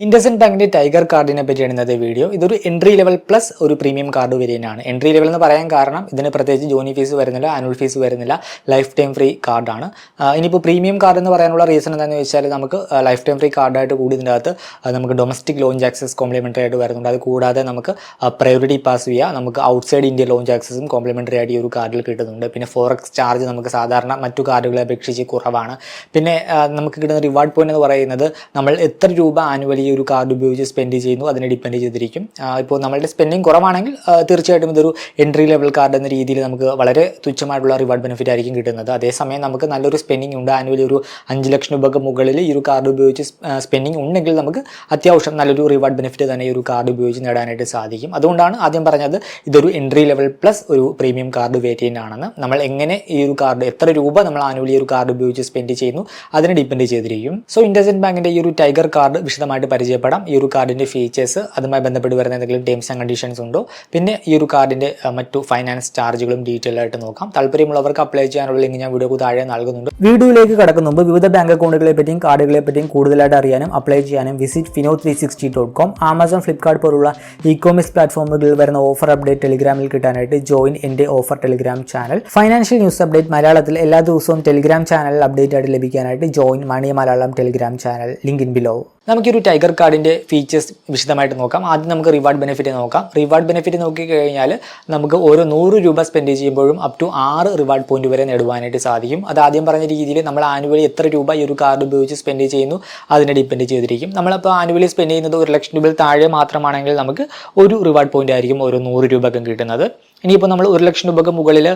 ഇൻഡസൻ ബാങ്കിന്റെ ടൈഗർ കാർഡിനെ പറ്റിയാണ് ഇന്നത്തെ വീഡിയോ ഇതൊരു എൻട്രി ലെവൽ പ്ലസ് ഒരു പ്രീമിയം കാർഡ് വേരിയന്റാണ് എൻട്രി ലെവൽ എന്ന് പറയാൻ കാരണം ഇതിന് പ്രത്യേകിച്ച് ജോനി ഫീസ് വരുന്നില്ല ആനുവൽ ഫീസ് വരുന്നില്ല ലൈഫ് ടൈം ഫ്രീ കാർഡാണ് ഇനിയിപ്പോൾ പ്രീമിയം കാർഡ് എന്ന് പറയാനുള്ള റീസൺ എന്താണെന്ന് വെച്ചാൽ നമുക്ക് ലൈഫ് ടൈം ഫ്രീ കാർഡായിട്ട് കൂടി ഇതിന്റെ അകത്ത് നമുക്ക് ഡൊമസ്റ്റിക് ലോഞ്ച് ആക്സസ് കോംപ്ലിമെന്ററി ആയിട്ട് വരുന്നുണ്ട്. അത് കൂടാതെ നമുക്ക് പ്രയോറിറ്റി പാസ് ചെയ്യുക നമുക്ക് ഔട്ട്സൈഡ് ഇന്ത്യ ലോഞ്ച് ആക്സസും കോംപ്ലിമെന്ററി ആയിട്ട് ഈ ഒരു കാർഡിൽ കിട്ടുന്നുണ്ട്. പിന്നെ ഫോറക്സ് ചാർജ് നമുക്ക് സാധാരണ മറ്റു കാർഡുകളെ അപേക്ഷിച്ച് കുറവാണ്. പിന്നെ നമുക്ക് കിട്ടുന്ന റിവാർഡ് പോയിന്റ് എന്ന് പറയുന്നത് നമ്മൾ എത്ര രൂപ ആനുവലി ഈ ഒരു കാർഡ് ഉപയോഗിച്ച് സ്പെൻഡ് ചെയ്യുന്നു അതിനെ ഡിപ്പെൻഡ് ചെയ്തിരിക്കും. ഇപ്പോൾ നമ്മളുടെ സ്പെൻഡിങ് കുറവാണെങ്കിൽ തീർച്ചയായിട്ടും ഇതൊരു എൻട്രി ലെവൽ കാർഡ് എന്ന രീതിയിൽ നമുക്ക് വളരെ തുച്ഛമായിട്ടുള്ള റിവാർഡ് ബെനിഫിറ്റ് ആയിരിക്കും കിട്ടുന്നത്. അതേസമയം നമുക്ക് നല്ലൊരു സ്പെൻഡിങ് ഉണ്ട്. ആനുവലി ഒരു അഞ്ച് ലക്ഷം രൂപക്ക് മുകളിൽ ഈ ഒരു കാർഡ് ഉപയോഗിച്ച് സ്പെൻഡിങ് ഉണ്ടെങ്കിൽ നമുക്ക് അത്യാവശ്യം നല്ലൊരു റിവാർഡ് ബെനിഫിറ്റ് തന്നെ ഈ ഒരു കാർഡ് ഉപയോഗിച്ച് നേടാനായിട്ട് സാധിക്കും. അതുകൊണ്ടാണ് ആദ്യം പറഞ്ഞത് ഇതൊരു എൻട്രി ലെവൽ പ്ലസ് ഒരു പ്രീമിയം കാർഡ് വേരിയന്റ് ആണെന്ന്. നമ്മൾ എങ്ങനെ ഈ ഒരു കാർഡ് എത്ര രൂപ നമ്മൾ ആനുവലി ഈ ഒരു കാർഡ് ഉപയോഗിച്ച് സ്പെൻഡ് ചെയ്യുന്നു അതിനെ ഡിപ്പെൻഡ് ചെയ്തിരിക്കും. സോ ഇൻഡസൻ ബാങ്കിന്റെ ഈ ഒരു ടൈഗർ കാർഡ് വിശദമായിട്ട് പരിചയപ്പെടാം. ഈ ഒരു കാർഡിന്റെ ഫീച്ചേഴ്സ് അതുമായി ബന്ധപ്പെട്ട് വരുന്ന എന്തെങ്കിലും ടേംസ് ആൻഡ് കണ്ടീഷൻസ് ഉണ്ടോ? പിന്നെ ഈ ഒരു കാർഡിന്റെ മറ്റു ഫൈനാൻസ് ചാർജുകളും ഡീറ്റെയിൽ ആയിട്ട് നോക്കാം. താല്പര്യമുള്ളവർക്ക് അപ്ലൈ ചെയ്യാനുള്ള ലിങ്ക് ഞാൻ വീഡിയോ താഴെ നൽകുന്നുണ്ട്. വീഡിയോയിലേക്ക് കടക്കുന്ന മുമ്പ് വിവിധ ബാങ്ക് അക്കൗണ്ടുകളെ പറ്റിയും കാർഡുകളെ പറ്റിയും കൂടുതലായിട്ട് അറിയാനും അപ്ലൈ ചെയ്യാനും visit Fino three sixty dot com Amazon Flipkart പോലുള്ള ഇ കോമേഴ്സ് പ്ലാറ്റ്ഫോമുകളിൽ വരുന്ന ഓഫർ അപ്ഡേറ്റ് ടെലിഗ്രാമിൽ കിട്ടാനായിട്ട് ജോയിൻ എന്റെ offer Telegram channel financial news update മലയാളത്തിൽ എല്ലാ ദിവസവും ടെലിഗ്രാം ചാനലിൽ അപ്ഡേറ്റ് ആയിട്ട് ലഭിക്കാനായിട്ട് join money Malayalam Telegram channel link in below നമുക്കൊരു ടൈഗർ കാർഡിന്റെ ഫീച്ചേഴ്സ് വിശദമായിട്ട് നോക്കാം. ആദ്യം നമുക്ക് റിവാർഡ് ബെനിഫിറ്റ് നോക്കാം. റിവാർഡ് ബെനിഫിറ്റ് നോക്കി കഴിഞ്ഞാൽ നമുക്ക് ഓരോ നൂറ് രൂപ സ്പെൻഡ് ചെയ്യുമ്പോഴും അപ് ടു ആറ് റിവാർഡ് പോയിന്റ് വരെ നേടുവാനായിട്ട് സാധിക്കും. അത് ആദ്യം പറഞ്ഞ രീതിയിൽ നമ്മൾ ആനുവലി എത്ര രൂപ ഈ ഒരു കാർഡ് ഉപയോഗിച്ച് സ്പെൻഡ് ചെയ്യുന്നു അതിനെ ഡിപ്പെൻഡ് ചെയ്തിരിക്കും. നമ്മളിപ്പോൾ ആനുവലി സ്പെൻഡ് ചെയ്യുന്നത് ഒരു ലക്ഷം രൂപയിൽ താഴെ മാത്രമാണെങ്കിൽ നമുക്ക് ഒരു റിവാർഡ് പോയിന്റ് ആയിരിക്കും ഓരോ നൂറ് രൂപക്കും കിട്ടുന്നത്. ഇനിയിപ്പോൾ നമ്മൾ ഒരു ലക്ഷം രൂപക്ക് മുകളിൽ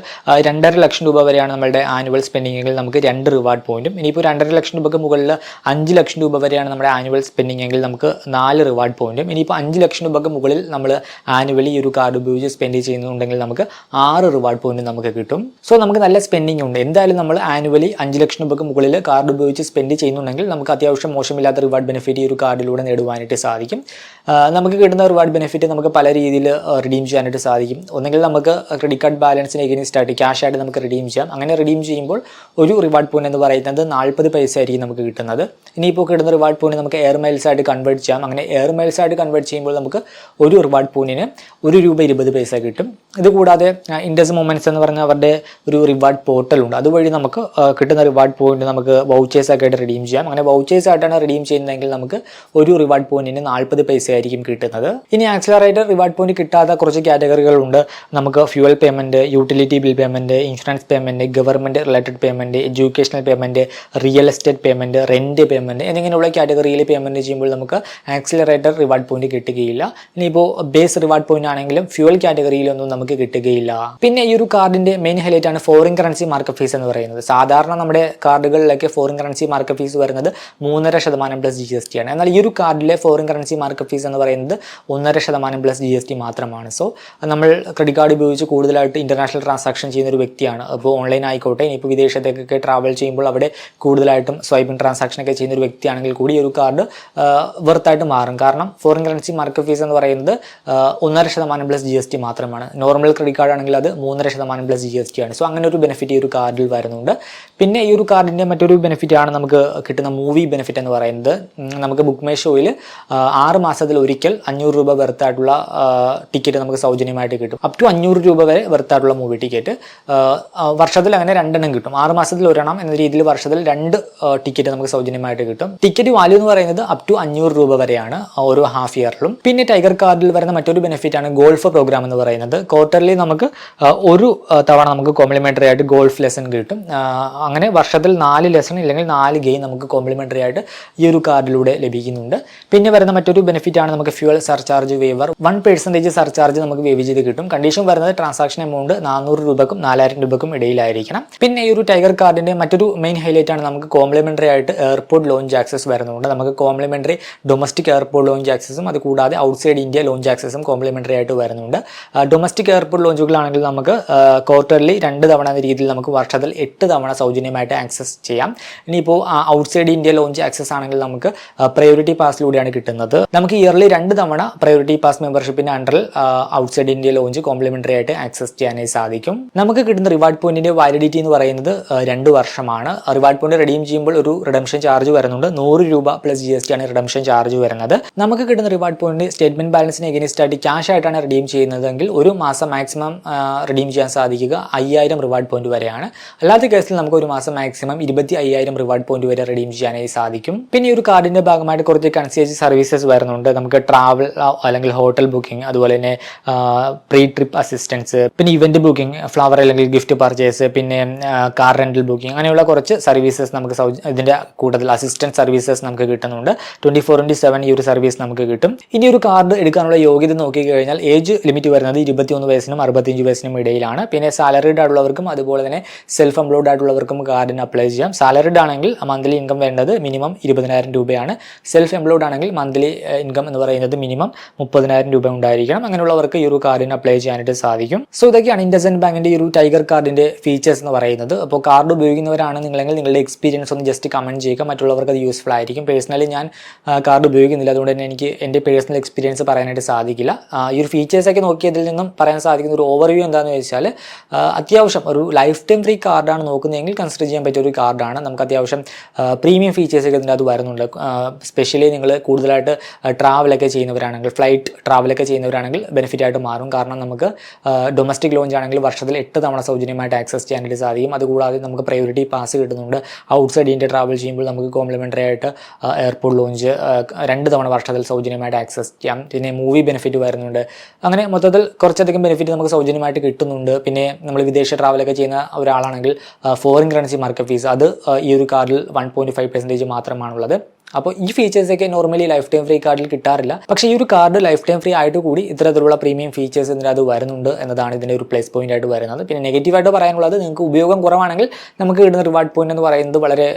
രണ്ടര ലക്ഷം രൂപ വരെയാണ് നമ്മുടെ ആനുവൽ സ്പെൻഡിങ്ങെങ്കിൽ നമുക്ക് രണ്ട് റിവാർഡ് പോയിന്റും ഇനിയിപ്പോൾ രണ്ടര ലക്ഷം രൂപക്ക് മുകളിൽ അഞ്ച് ലക്ഷം രൂപ വരെയാണ് നമ്മുടെ ആനുവൽ സ്പെൻഡിങ് എങ്കിൽ നമുക്ക് നാല് റിവാർഡ് പോയിന്റും ഇനിയിപ്പോൾ അഞ്ച് ലക്ഷം രൂപക്ക് മുകളിൽ നമ്മൾ ആനുവലി ഈ ഒരു കാർഡ് ഉപയോഗിച്ച് സ്പെൻഡ് ചെയ്യുന്നുണ്ടെങ്കിൽ നമുക്ക് ആറ് റിവാർഡ് പോയിന്റ് നമുക്ക് കിട്ടും. സോ നമുക്ക് നല്ല സ്പെൻഡിങ് ഉണ്ട്. എന്തായാലും നമ്മൾ ആനുവലി അഞ്ച് ലക്ഷം രൂപക്ക് മുകളിൽ കാർഡ് ഉപയോഗിച്ച് സ്പെൻഡ് ചെയ്യുന്നുണ്ടെങ്കിൽ നമുക്ക് അത്യാവശ്യം മോശമില്ലാത്ത റിവാർഡ് ബെനിഫിറ്റ് ഈ ഒരു കാർഡിലൂടെ നേടുവാനായിട്ട് സാധിക്കും. നമുക്ക് കിട്ടുന്ന റിവാർഡ് ബെനിഫിറ്റ് നമുക്ക് പല രീതിയിൽ റിഡീം ചെയ്യാനായിട്ട് സാധിക്കും. ഒന്നെങ്കിൽ നമുക്ക് ക്രെഡിറ്റ് കാർഡ് ബാലൻസിന് എഗെയിൻസ്റ്റ് ആയിട്ട് ക്യാഷ് ആയിട്ട് നമുക്ക് റിഡീം ചെയ്യാം. അങ്ങനെ റിഡീം ചെയ്യുമ്പോൾ ഒരു റിവാർഡ് പോയിന്റ് എന്ന് പറയുന്നത് നാൽപ്പത് പൈസ ആയിരിക്കും നമുക്ക് കിട്ടുന്നത്. ഇനിയിപ്പോൾ കിട്ടുന്ന റിവാർഡ് പോയിന്റ് നമുക്ക് എയർ മൈൽസ് ആയിട്ട് കൺവേർട്ട് ചെയ്യാം. അങ്ങനെ എയർ മൈൽസ് ആയിട്ട് കൺവേർട്ട് ചെയ്യുമ്പോൾ നമുക്ക് ഒരു റിവാർഡ് പോയിന്റിന് ഒരു രൂപ ഇരുപത് പൈസ കിട്ടും. ഇത് കൂടാതെ ഇൻഡസ് മൂമെന്റ്സ് എന്ന് പറഞ്ഞ അവരുടെ ഒരു റിവാർഡ് പോർട്ടൽ ഉണ്ട്. അതുവഴി നമുക്ക് കിട്ടുന്ന റിവാർഡ് പോയിന്റ് നമുക്ക് വൗച്ചേഴ്സ് ഒക്കെ ആയിട്ട് റിഡീം ചെയ്യാം. അങ്ങനെ വൗച്ചേഴ്സ് ആയിട്ടാണ് റിഡീം ചെയ്യുന്നതെങ്കിൽ നമുക്ക് ഒരു റിവാർഡ് പോയിന്റിന് നാൽപ്പത് പൈസ ആയിരിക്കും കിട്ടുന്നത്. ഇനി ആക്സിലറേറ്റർ റിവാർഡ് പോയിന്റ് കിട്ടാത്ത കുറച്ച് കാറ്റഗറികളുണ്ട് നമുക്ക് fuel payment utility bill payment insurance payment government related payment educational payment real estate payment rent payment എന്നിങ്ങനെയുള്ള കാറ്റഗറിയിൽ പേയ്മെന്റ് ചെയ്യുമ്പോൾ നമുക്ക് ആക്സിലറേറ്റർ റിവാർഡ് പോയിന്റ് കിട്ടുകയില്ല. ഇനിയിപ്പോൾ ബേസ് റിവാർഡ് പോയിന്റ് ആണെങ്കിലും ഫ്യൂവൽ കാറ്റഗറിയിലൊന്നും നമുക്ക് കിട്ടുകയില്ല. പിന്നെ ഈ ഒരു കാർഡിന്റെ മെയിൻ ഹൈലൈറ്റ് ആണ് ഫോറിൻ കറൻസി മാർക്കറ്റ് ഫീസ് എന്ന് പറയുന്നത്. സാധാരണ നമ്മുടെ കാർഡുകളിലൊക്കെ ഫോറിൻ കറൻസി മാർക്കറ്റ് ഫീസ് വരുന്നത് മൂന്നര ശതമാനം പ്ലസ് ജി എസ് ടി ആണ്. എന്നാൽ ഈ ഒരു കാർഡിലെ ഫോറിൻ കറൻസി മാർക്കറ്റ് ഫീസ് എന്ന് പറയുന്നത് ഒന്നര ശതമാനം പ്ലസ് ജി എസ് ടി മാത്രമാണ്. സോ നമ്മൾ ക്രെഡിറ്റ് കാർഡ് ഉപയോഗിച്ച് കൂടുതലായിട്ട് ഇന്റർനാഷണൽ ട്രാൻസാക്ഷൻ ചെയ്യുന്ന ഒരു വ്യക്തിയാണ്. അപ്പോൾ ഓൺലൈൻ ആയിക്കോട്ടെ ഇനിയിപ്പോൾ വിദേശത്തേക്കൊക്കെ ട്രാവൽ ചെയ്യുമ്പോൾ അവിടെ കൂടുതലായിട്ടും സ്വൈപ്പിംഗ് ട്രാൻസാക്ഷൻ ഒക്കെ ചെയ്യുന്ന ഒരു വ്യക്തിയാണെങ്കിൽ കൂടി ഒരു കാർഡ് വെറുത്തായിട്ട് മാറും. കാരണം ഫോറിൻ കറൻസി മാർക്കറ്റ് ഫീസ് എന്ന് പറയുന്നത് ഒന്നര ശതമാനം പ്ലസ് ജി എസ് ടി മാത്രമാണ്. നോർമൽ ക്രെഡിറ്റ് കാർഡ് ആണെങ്കിൽ അത് മൂന്നര ശതമാനം പ്ലസ് ജി എസ് ടി ആണ്. സോ അങ്ങനെ ഒരു ബെനിഫിറ്റ് ഈ ഒരു കാർഡിൽ വരുന്നുണ്ട്. പിന്നെ ഈ ഒരു കാർഡിന്റെ മറ്റൊരു ബെനിഫിറ്റ് ആണ് നമുക്ക് കിട്ടുന്ന മൂവി ബെനിഫിറ്റ് എന്ന് പറയുന്നത്. നമുക്ക് ബുക്ക് മൈ ഷോയിൽ ആറ് മാസത്തിൽ ഒരിക്കൽ അഞ്ഞൂറ് രൂപ വെറുത്തായിട്ടുള്ള ടിക്കറ്റ് നമുക്ക് സൗജന്യമായിട്ട് കിട്ടും. അപ് ടു അഞ്ഞൂറ് രൂപ വരെ വെറുത്തായിട്ടുള്ള മൂവി ടിക്കറ്റ് വർഷത്തിൽ അങ്ങനെ രണ്ടെണ്ണം കിട്ടും. ആറ് മാസത്തിൽ ഒരെണ്ണം എന്ന രീതിയിൽ വർഷത്തിൽ രണ്ട് ടിക്കറ്റ് നമുക്ക് സൗജന്യമായിട്ട് കിട്ടും. ടിക്കറ്റ് വാല്യൂ എന്ന് പറയുന്നത് അപ് ടു അഞ്ഞൂറ് രൂപ വരെയാണ് ഓരോ ഹാഫ് ഇയറിലും പിന്നെ ടൈഗർ കാർഡിൽ വരുന്ന മറ്റൊരു ബെനിഫിറ്റ് ആണ് ഗോൾഫ് പ്രോഗ്രാം എന്ന് പറയുന്നത്. ക്വാർട്ടർലി നമുക്ക് ഒരു തവണ നമുക്ക് കോംപ്ലിമെന്ററി ആയിട്ട് ഗോൾഫ് ലെസൺ കിട്ടും. അങ്ങനെ വർഷത്തിൽ നാല് ലെസൺ ഇല്ലെങ്കിൽ നാല് ഗെയിം നമുക്ക് കോംപ്ലിമെന്ററി ആയിട്ട് ഈ ഒരു കാർഡിലൂടെ ലഭിക്കുന്നുണ്ട്. പിന്നെ വരുന്ന മറ്റൊരു ബെനിഫിറ്റ് ആണ് നമുക്ക് fuel surcharge waiver one percentage surcharge നമുക്ക് വേവ് ചെയ്ത് കിട്ടും. കണ്ടീഷൻ വരുന്നത് ട്രാൻസാക്ഷൻ എമൗണ്ട് നാനൂറ് രൂപക്കും നാലായിരം രൂപക്കും ഇടയിലായിരിക്കണം. പിന്നെ ഈ ഒരു ടൈഗർ കാർഡിന്റെ മറ്റൊരു മെയിൻ ഹൈലൈറ്റ് ആണ് നമുക്ക് കോംപ്ലിമെന്ററി ആയിട്ട് എയർപോർട്ട് ലോഞ്ച് ആക്സസ് വരുന്നുണ്ട് നമുക്ക് കോംപ്ലിമെന്ററി ഡൊമസ്റ്റിക് എയർപോർട്ട് ലോഞ്ച് ആക്സസും അത് കൂടാതെ ഔട്ട്സൈഡ് ഇന്ത്യ ലോഞ്ച് ആക്സസും കോംപ്ലിമെന്ററി ആയിട്ട് വരുന്നുണ്ട്. ഡൊമസ്റ്റിക് എയർപോർട്ട് ലോഞ്ചുകളാണെങ്കിൽ നമുക്ക് ക്വാർട്ടർലി രണ്ട് തവണ എന്ന രീതിയിൽ നമുക്ക് വർഷത്തിൽ എട്ട് തവണ സൗജന്യമായിട്ട് ആക്സസ് ചെയ്യാം. ഇനിയിപ്പോൾ ഔട്ട്സൈഡ് ഇന്ത്യ ലോഞ്ച് ആക്സസ് ആണെങ്കിൽ നമുക്ക് പ്രയോറിറ്റി പാസിലൂടെയാണ് കിട്ടുന്നത്. നമുക്ക് ഇയർലി രണ്ട് തവണ പ്രയോറിറ്റി പാസ് മെമ്പർഷിപ്പിന്റെ അണ്ടറിൽ outside India lounge complimentary complimentary ആയിട്ട് ആക്സസ് ചെയ്യാനായി സാധിക്കും. നമുക്ക് കിട്ടുന്ന റിവാർഡ് പോയിന്റിന്റെ വാലിഡിറ്റി എന്ന് പറയുന്നത് രണ്ട് വർഷമാണ്. റിവാർഡ് പോയിന്റ് റെഡീം ചെയ്യുമ്പോൾ ഒരു റിഡംഷൻ ചാർജ് വരുന്നുണ്ട്. നൂറ് രൂപ പ്ലസ് ജി എസ് ടി ആണ് റിഡംഷൻ ചാർജ് വരുന്നത്. നമുക്ക് കിട്ടുന്ന റിവാർഡ് പോയിന്റ് സ്റ്റേറ്റ്മെന്റ് ബാലൻസിന് എഗനിസ്റ്റ് ആയിട്ട് ക്യാഷ് ആയിട്ടാണ് റിഡീം ചെയ്യുന്നതെങ്കിൽ ഒരു മാസം മാക്സിമം റിഡീം ചെയ്യാൻ സാധിക്കുക അയ്യായിരം റിവാർഡ് പോയിന്റ് വരെയാണ്. അല്ലാത്ത കേസിൽ നമുക്ക് ഒരു മാസം മാക്സിമം ഇരുപത്തി അയ്യായിരം റിവാർഡ് പോയിന്റ് വരെ റിഡീം ചെയ്യാനായി സാധിക്കും. പിന്നെ ഒരു കാർഡിന്റെ ഭാഗമായിട്ട് കുറച്ച് കൺസിയേജ് സർവീസസ് വരുന്നുണ്ട്. നമുക്ക് ട്രാവൽ അല്ലെങ്കിൽ ഹോട്ടൽ ബുക്കിംഗ് അതുപോലെ തന്നെ പ്രീ ട്രിപ്പ് അസിസ്റ്റൻസ് പിന്നെ ഇവന്റ് ബുക്കിംഗ് ഫ്ലവർ അല്ലെങ്കിൽ ഗിഫ്റ്റ് പർച്ചേസ് പിന്നെ കാർ റെന്റൽ ബുക്കിംഗ് അങ്ങനെയുള്ള കുറച്ച് സർവീസസ് നമുക്ക് ഇതിന്റെ കൂട്ടത്തിൽ അസിസ്റ്റന്റ് സർവീസസ് നമുക്ക് കിട്ടുന്നുണ്ട്. ട്വന്റി ഫോർ ഇന്റു സെവൻ ഈ ഒരു സർവീസ് നമുക്ക് കിട്ടും. ഇനി ഒരു കാർഡ് എടുക്കാനുള്ള യോഗ്യത നോക്കി കഴിഞ്ഞാൽ ഏജ് ലിമിറ്റ് വരുന്നത് ഇരുപത്തിയൊന്ന് വയസ്സിനും അറുപത്തിയഞ്ച് വയസ്സിനും ഇടയിലാണ്. പിന്നെ സാലറിഡ് ആയിട്ടുള്ളവർക്കും അതുപോലെ തന്നെ സെൽഫ് എംപ്ലോയ്ഡ് ആയിട്ടുള്ളവർക്കും കാർഡിന് അപ്ലൈ ചെയ്യാം. സാലറിഡ് ആണെങ്കിൽ മന്ത്ലി ഇൻകം വേണ്ടത് മിനിമം ഇരുപതിനായിരം രൂപയാണ്. സെൽഫ് എംപ്ലോയ്ഡ് ആണെങ്കിൽ മന്ത്ലി ഇൻകം എന്ന് പറയുന്നത് മിനിമം മുപ്പതിനായിരം രൂപ ഉണ്ടായിരിക്കണം. അങ്ങനെയുള്ളവർക്ക് ഈ ഒരു കാർഡിന് അപ്ലൈ ചെയ്യാനായിട്ട് സാധിക്കും. സോ ഇതൊക്കെയാണ് ഇൻഡസൻഡ് ബാങ്കിന്റെ ഈ ഒരു ടൈഗർ കാർഡിന്റെ ഫീച്ചേഴ്സ് എന്ന് പറയുന്നത്. അപ്പോൾ കാർഡ് ഉപയോഗിക്കുന്നവരാണ് നിങ്ങളെങ്കിൽ നിങ്ങളുടെ എക്സ്പീരിയൻസ് ഒന്ന് ജസ്റ്റ് കമന്റ് ചെയ്യുക. മറ്റുള്ളവർക്ക് അത് യൂസ്ഫുൾ ആയിരിക്കും. പേഴ്സണലി ഞാൻ കാർഡ് ഉപയോഗിക്കുന്നില്ല. അതുകൊണ്ട് തന്നെ എനിക്ക് എന്റെ പേഴ്സണൽ എക്സ്പീരിയൻസ് പറയാനായിട്ട് സാധിക്കില്ല. ഈ ഒരു ഫീച്ചേഴ്സൊക്കെ നോക്കിയതിൽ നിന്നും പറയാൻ സാധിക്കുന്ന ഒരു ഓവർവ്യൂ എന്താണെന്ന് വെച്ചാൽ അത്യാവശ്യം ഒരു ലൈഫ് ടൈം ഫ്രീ കാർഡാണ് നോക്കുന്നതെങ്കിൽ കൺസിഡർ ചെയ്യാൻ പറ്റിയ ഒരു കാർഡാണ് നമുക്ക് അത്യാവശ്യം പ്രീമിയം ഫീച്ചേഴ്സൊക്കെ ഇതിന്റെ അത് വരുന്നുണ്ട്. സ്പെഷ്യലി നിങ്ങൾ കൂടുതലായിട്ട് ട്രാവലൊക്കെ ചെയ്യുന്നവരാണെങ്കിൽ ഫ്ലൈറ്റ് ട്രാവലൊക്കെ ചെയ്യുന്നവരാണെങ്കിൽ ബെനിഫിറ്റ് ആയിട്ട് മാറും. കാരണം നമുക്ക് ഡൊമസ്റ്റിക് ലോഞ്ച് ആണെങ്കിൽ വർഷത്തിൽ എട്ട് തവണ സൗജന്യമായിട്ട് ആക്സസ് ചെയ്യാനായിട്ട് സാധിക്കും. അതുകൂടാതെ നമുക്ക് പ്രയോറിറ്റി പാസ് കിട്ടുന്നുണ്ട്. ഔട്ട്സൈഡ് ഇന്ത്യ ട്രാവൽ ചെയ്യുമ്പോൾ നമുക്ക് കോംപ്ലിമെന്ററി ആയിട്ട് എയർപോർട്ട് ലോഞ്ച് രണ്ട് തവണ വർഷത്തിൽ സൗജന്യമായിട്ട് ആക്സസ് ചെയ്യാം. പിന്നെ മൂവി ബെനിഫിറ്റ് വരുന്നുണ്ട്. അങ്ങനെ മൊത്തത്തിൽ കുറച്ചധികം ബെനിഫിറ്റ് നമുക്ക് സൗജന്യമായിട്ട് കിട്ടുന്നുണ്ട്. പിന്നെ നമ്മൾ വിദേശ ട്രാവലൊക്കെ ചെയ്യുന്ന ഒരാളാണെങ്കിൽ ഫോറിൻ കറൻസി മാർക്കറ്റ് ഫീസ് അത് ഈ ഒരു കാർഡിൽ വൺ പോയിന്റ് ഫൈവ് പെർസെന്റേജ് മാത്രമാണുള്ളത്. അപ്പോൾ ഈ ഫീച്ചേഴ്സൊക്കെ നോർമലി ലൈഫ് ടൈം ഫ്രീ കാർഡിൽ കിട്ടാറില്ല. പക്ഷേ ഈ ഒരു കാർഡ് ലൈഫ് ടൈം ഫ്രീ ആയിട്ട് കൂടി ഇത്തരത്തിലുള്ള പ്രീമിയം ഫീച്ചേഴ്സ് ഇതിന്റെ അത് വരുന്നുണ്ട് എന്നതാണ് ഇതിന്റെ ഒരു പ്ലസ് പോയിന്റ് ആയിട്ട് വരുന്നത്. പിന്നെ നെഗറ്റീവായിട്ട് പറയാനുള്ളത് നിങ്ങൾക്ക് ഉപയോഗം കുറവാണെങ്കിൽ നമുക്ക് കിട്ടുന്ന റിവാർഡ് പോയിന്റ് എന്ന് പറയുന്നത് വളരെ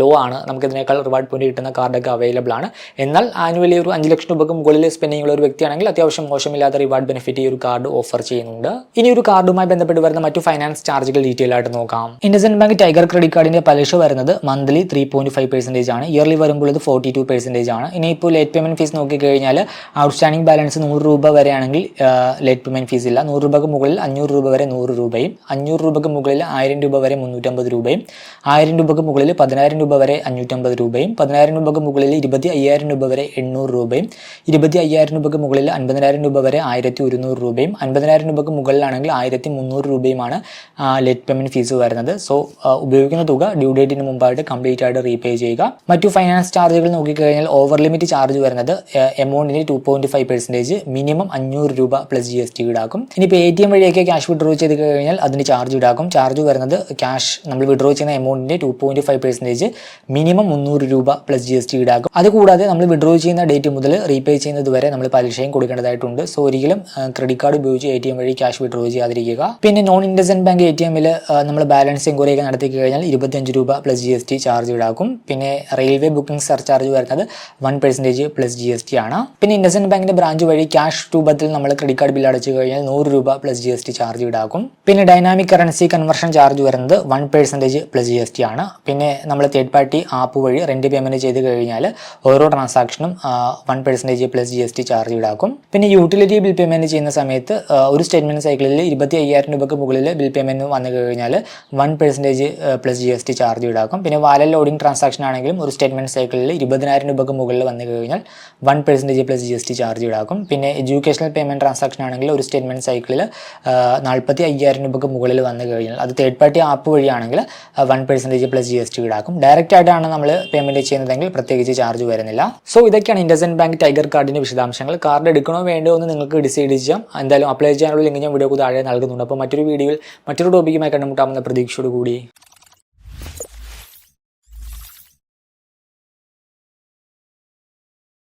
ലോ ആണ്. നമുക്ക് ഇതിനേക്കാൾ റിവാർഡ് പോയിന്റ് കിട്ടുന്ന കാർഡൊക്കെ അവൈലബിൾ ആണ്. എന്നാൽ ആനുവലി ഒരു അഞ്ച് ലക്ഷം രൂപക്ക് മുകളിൽ സ്പെൻഡിംഗ് ഉള്ള ഒരു വ്യക്തിയാണെങ്കിൽ അത്യാവശ്യം മോശമില്ലാത്ത റിവാർഡ് ബെനിഫിറ്റ് ഈ ഒരു കാർഡ് ഓഫർ ചെയ്യുന്നുണ്ട്. ഇനി ഒരു കാർഡുമായി ബന്ധപ്പെട്ട് വരുന്ന മറ്റു ഫൈനാൻസ് ചാർജുകൾ ഡീറ്റെയിൽ ആയിട്ട് നോക്കാം. ഇൻഡസൻ ബാങ്ക് ടൈഗർ ക്രെഡിറ്റ് കാർഡിന്റെ പലിശ വരുന്നത് മന്ത്ലി ത്രീ പോയിന്റ് ഫൈവ് ആണ്. ഇയർലി വരുമ്പോൾ ഇത് ഫോർട്ടി ടു പെർസെന്റേജ് ആണ്. ഇനിയിപ്പോൾ ലേറ്റ് പേയ്മെന്റ് ഫീസ് നോക്കിക്കഴിഞ്ഞാൽ ഔട്ട്സ്റ്റാൻഡിംഗ് ബാലൻസ് നൂറ് രൂപ വരെയാണെങ്കിൽ ലേറ്റ് പേയ്മെന്റ് ഫീസ് ഇല്ല. നൂറ് രൂപക്ക് മുകളിൽ അഞ്ഞൂറ് രൂപ വരെ നൂറ് രൂപയും അഞ്ഞൂറ് രൂപക്ക് മുകളിൽ ആയിരം രൂപ വരെ മുന്നൂറ്റമ്പത് രൂപയും ആയിരം രൂപക്ക് മുകളിൽ പതിനായിരം രൂപ വരെ അഞ്ഞൂറ്റമ്പത് രൂപയും പതിനായിരം രൂപക്ക് മുകളിൽ ഇരുപത്തി അയ്യായിരം രൂപ വരെ എണ്ണൂറ് രൂപയും ഇരുപത്തി അയ്യായിരം രൂപയ്ക്ക് മുകളിൽ അൻപതിനായിരം രൂപ വരെ ആയിരത്തി ഒരുന്നൂറ് രൂപയും അൻപതിനായിരം രൂപക്ക് മുകളിലാണെങ്കിൽ ആയിരത്തി മുന്നൂറ് രൂപയുമാണ് ലേറ്റ് പേയ്മെന്റ് ഫീസ് വരുന്നത്. സോ ഉപയോഗിക്കുന്ന തുക ഡ്യൂ ഡേറ്റിന് മുമ്പായിട്ട് കംപ്ലീറ്റ് ആയിട്ട് റീപേ ചെയ്യുക. മറ്റു ഫൈനാൻസ് ചാർജുകൾ നോക്കിക്കഴിഞ്ഞാൽ ഓവർ ലിമിറ്റ് ചാർജ് വരുന്നത് എമൗണ്ടിന് two point five percentage minimum അഞ്ഞൂറ് രൂപ പ്ലസ് ജി എസ് ടി ഈടാക്കും. ഇനിയിപ്പോൾ എ ടി എം വഴിയൊക്കെ ക്യാഷ് വിഡ്രോ ചെയ്ത് കഴിഞ്ഞാൽ അതിന് ചാർജ് ഈടാക്കും. ചാർജ് വരുന്നത് ക്യാഷ് നമ്മൾ വിഡ്രോ ചെയ്യുന്ന എമൗണ്ടിന്റെ two point five percentage minimum മുന്നൂറ് രൂപ പ്ലസ് ജി എസ് ടി ഈടാക്കും. അതുകൂടാതെ നമ്മൾ വിഡ്രോ ചെയ്യുന്ന ഡേറ്റ് മുതൽ റീപേ ചെയ്യുന്നത് വരെ നമ്മൾ പലിശയും കൊടുക്കേണ്ടതായിട്ടുണ്ട്. സോ ഒരിക്കലും ക്രെഡിറ്റ് കാർഡ് ഉപയോഗിച്ച് എ ടി എം വഴി ക്യാഷ് വിഡ്രോ ചെയ്യാതിരിക്കുക. പിന്നെ non IndusInd bank A T എമ്മിൽ നമ്മൾ ബാലൻസ് എൻക്വയറി ഒക്കെ നടത്തി കഴിഞ്ഞാൽ ഇരുപത്തഞ്ച് രൂപ plus G S T charge ഈടാക്കും. പിന്നെ റെയിൽവേ ബുക്കിംഗ് സർചാർജ് വരുന്നത് one percentage plus G S T ആണ്. പിന്നെ ഇൻഡസെന്റ് ബാങ്കിന്റെ ബ്രാഞ്ച് വഴി ക്യാഷ് രൂപത്തിൽ നമ്മൾ ക്രെഡിറ്റ് കാർഡ് ബിൽ അടച്ചു കഴിഞ്ഞാൽ നൂറ് രൂപ plus G S T charge ഈടാക്കും. പിന്നെ ഡൈനാമിക് കറൻസി കൺവെർഷൻ ചാർജ് വരുന്നത് one percentage plus G S T ആണ്. പിന്നെ നമ്മൾ തേർഡ് പാർട്ടി ആപ്പ് വഴി റെന്റ് പേയ്മെന്റ് ചെയ്ത് കഴിഞ്ഞാൽ ഓരോ ട്രാൻസാക്ഷനും one percentage plus G S T charge ഈടാക്കും. പിന്നെ യൂട്ടിലിറ്റി ബിൽ പേയ്മെന്റ് ചെയ്യുന്ന സമയത്ത് ഒരു സ്റ്റേറ്റ്മെന്റ് സൈക്കിളിൽ ഇരുപത്തി അയ്യായിരം രൂപയ്ക്ക് മുകളിൽ ബിൽ പേയ്മെന്റ് വന്നു കഴിഞ്ഞാൽ one percentage plus G S T charge ഈടാക്കും. പിന്നെ വാലറ്റ് ലോഡിംഗ് ട്രാൻസാക്ഷൻ ആണെങ്കിലും ഒരു സ്റ്റേറ്റ്മെന്റ് സൈക്കിളിൽ ഇരുപതിനായിരം രൂപയ്ക്ക് മുകളിൽ വന്നു കഴിഞ്ഞാൽ one percentage plus G S T charge ഈടാക്കും. പിന്നെ എഡ്യൂക്കേഷണൽ പേയ്മെന്റ് ട്രാൻസാക്ഷൻ ആണെങ്കിൽ ഒരു സ്റ്റേറ്റ്മെന്റ് സൈക്കിളിൽ നാൽപ്പത്തി അയ്യായിരം രൂപയ്ക്ക് മുകളിൽ വന്നു കഴിഞ്ഞാൽ അത് third party app വഴിയാണെങ്കിൽ one percentage plus G S T ഈടാക്കും. ഡയറക്റ്റ് ആയിട്ടാണ് നമ്മൾ പേയ്മെന്റ് ചെയ്യുന്നതെങ്കിൽ പ്രത്യേകിച്ച് ചാർജ് വരുന്നില്ല. സോ ഇതൊക്കെയാണ് ഇൻഡസൻ ബാങ്ക് ടൈഗർ കാർഡിന്റെ വിശദാംശങ്ങൾ. കാർഡ് എടുക്കണോ വേണ്ടോ എന്ന് നിങ്ങൾക്ക് ഡിസൈഡ് ചെയ്യാം. എന്തായാലും അപ്ലൈ ചെയ്യാനുള്ള ലിങ്ക് ഞാൻ വീഡിയോക്ക് താഴെ നൽകുന്നുണ്ട്. അപ്പോൾ മറ്റൊരു വീഡിയോയിൽ മറ്റൊരു ടോപ്പിക്കുമായി കണ്ടുമുട്ടാമെന്ന പ്രതീക്ഷയോട് കൂടി